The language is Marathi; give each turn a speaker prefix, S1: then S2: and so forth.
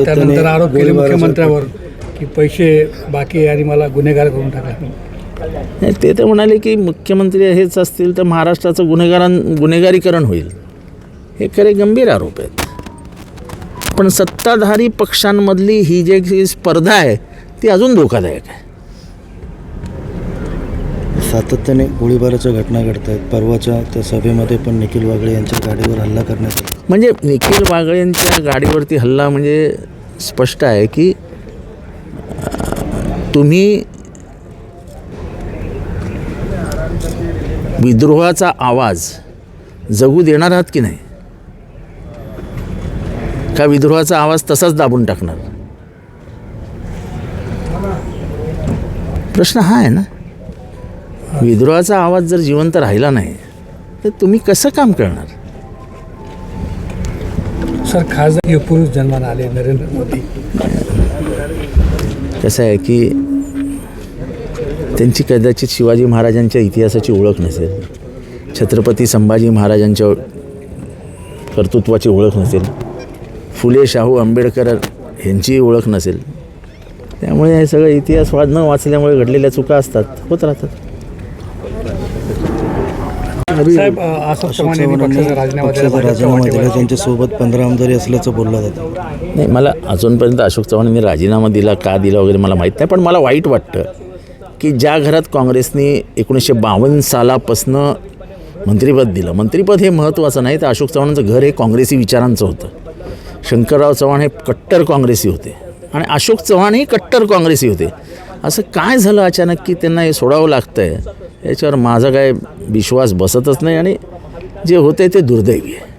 S1: त्यानंतर आरोप केले मुख्यमंत्र्यावर की पैसे बाकी आणि मला गुन्हेगार करून
S2: नाही, ते तर म्हणाले की मुख्यमंत्री हेच असतील तर महाराष्ट्राचं गुन्हेगारां गुन्हेगारीकरण होईल. हे खरे गंभीर आरोप आहेत. पण सत्ताधारी पक्षांमधली ही जी स्पर्धा आहे ती अजून धोकादायक आहे.
S3: सातत्याने गोळीबाराच्या घटना घडत आहेत. परवाच्या त्या सभेमध्ये पण निखिल वागळे यांच्या गाडीवर हल्ला करण्यात आला.
S2: म्हणजे निखिल वागळेंच्या गाडीवरती हल्ला म्हणजे स्पष्ट आहे की तुम्ही विद्रोहाचा आवाज जगू देणार आहात की नाही? का विद्रोहाचा आवाज तसाच दाबून टाकणार? प्रश्न हा आहे ना. विद्रोहाचा आवाज जर जिवंत राहिला नाही तर तुम्ही कसं काम करणार?
S1: सर खासदार पुरुष जन्माला आले नरेंद्र मोदी.
S2: कसं आहे की त्यांची कदाचित शिवाजी महाराजांच्या इतिहासाची ओळख नसेल छत्रपती संभाजी महाराजांच्या कर्तृत्वाची ओळख नसेल फुले शाहू आंबेडकर यांचीही ओळख नसेल त्यामुळे हे सगळं इतिहास वाद न वाचल्यामुळे घडलेल्या चुका असतात होत राहतात.
S1: साहेब अशोक चव्हाण यांनी पक्षाचा राजीनामा दिला
S3: पक्षाचा
S1: भाजपच्या
S3: राजीनामा दिला
S1: वाटेवर.
S3: त्यांच्यासोबत पंधरा आमदारी असल्याचं बोललं जातं.
S2: नाही मला अजूनपर्यंत अशोक चव्हाणांनी राजीनामा दिला का दिला वगैरे मला माहीत नाही पण मला वाईट वाटतं की ज्या घरात काँग्रेसने एकोणीसशे बावन्न सालापासनं मंत्रिपद दिलं मंत्रिपद हे महत्त्वाचं नाही तर अशोक चव्हाणांचं घर हे काँग्रेसी विचारांचं होतं. शंकरराव चव्हाण हे कट्टर काँग्रेसी होते आणि अशोक चव्हाणही कट्टर काँग्रेसी होते. असं काय झालं अचानक की त्यांना हे सोडावं लागतं आहे याच्यावर माझा काय विश्वास बसतच नाही आणि जे होते ते दुर्दैवी आहे.